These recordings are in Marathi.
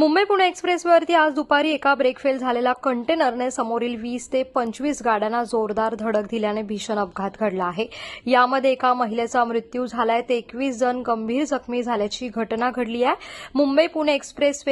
मुंबई पुणे एक्सप्रेसवरती आज दुपारी एका ब्रेकफेल झालेला झालेल्या कंटेनरने समोरील वीस ते पंचवीस गाड्यांना जोरदार धडक दिल्याने भीषण अपघात घडला आहे. यामध्ये एका महिलेचा मृत्यू झालाय. तर एकवीस जण गंभीर जखमी झाल्याची घटना घडली आहे. मुंबई पुणे एक्सप्रेस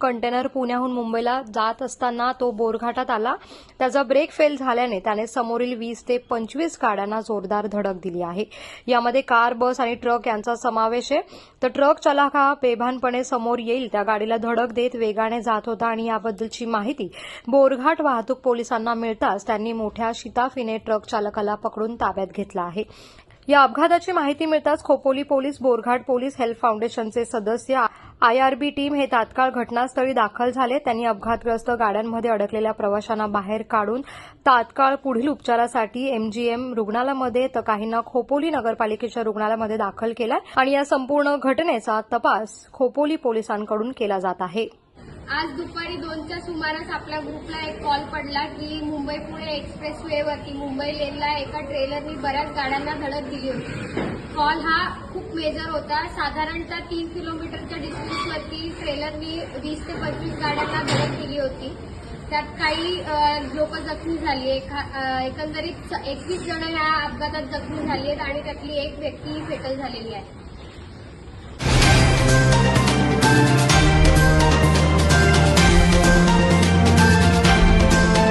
कंटेनर पुण्याहून मुंबईला जात असताना तो बोरघाटात आला. त्याचा ब्रेक फेल झाल्याने त्याने समोरील वीस ते पंचवीस गाड्यांना जोरदार धडक दिली आहे. यामध्ये कार बस आणि ट्रक यांचा समावेश आहे. तर ट्रक चालक हा बेभानपणे समोर येईल. त्या गाडीला धडक देत वेगाने जात होता आणि याबद्दलची माहिती बोरघाट वाहतूक पोलिसांना मिळताच त्यांनी मोठ्या शिताफीने ट्रक चालकाला पकडून ताब्यात घेतला आहे. या अपघाताची माहिती मिळताच Khopoli police Borghat police health फाउंडेशनचे सदस्य आयआरबी टीम हे तात्काळ घटनास्थळी दाखल झाले. त्यांनी अपघातग्रस्त गाड्यांमध्ये अडकलेल्या प्रवाशांना बाहेर काढून तात्काळ पुढील उपचारासाठी एमजीएम रुग्णालयामध्ये तर काहींना खोपोली नगरपालिकेच्या रुग्णालयामध्ये दाखल केलाय आणि या संपूर्ण घटनेचा तपास खोपोली पोलिसांकडून केला जात आहे. आज दुपारी दोनच्या सुमारास आपल्या ग्रुपला एक कॉल पडला की मुंबई पुणे एक्सप्रेस वेवरती मुंबई लेनला एका ट्रेलरनी बऱ्याच गाड्यांना धडक दिली होती. कॉल हा खूप मेजर होता. साधारणतः तीन किलोमीटरच्या डिस्टन्सवरती ट्रेलरनी वीस ते पंचवीस गाड्यांना धडक दिली होती. त्यात काही लोक जखमी झाली. एकंदरीत एकवीस जण ह्या अपघातात जखमी झाली आहेत आणि त्यातली एक व्यक्ती फेटल झालेली आहे.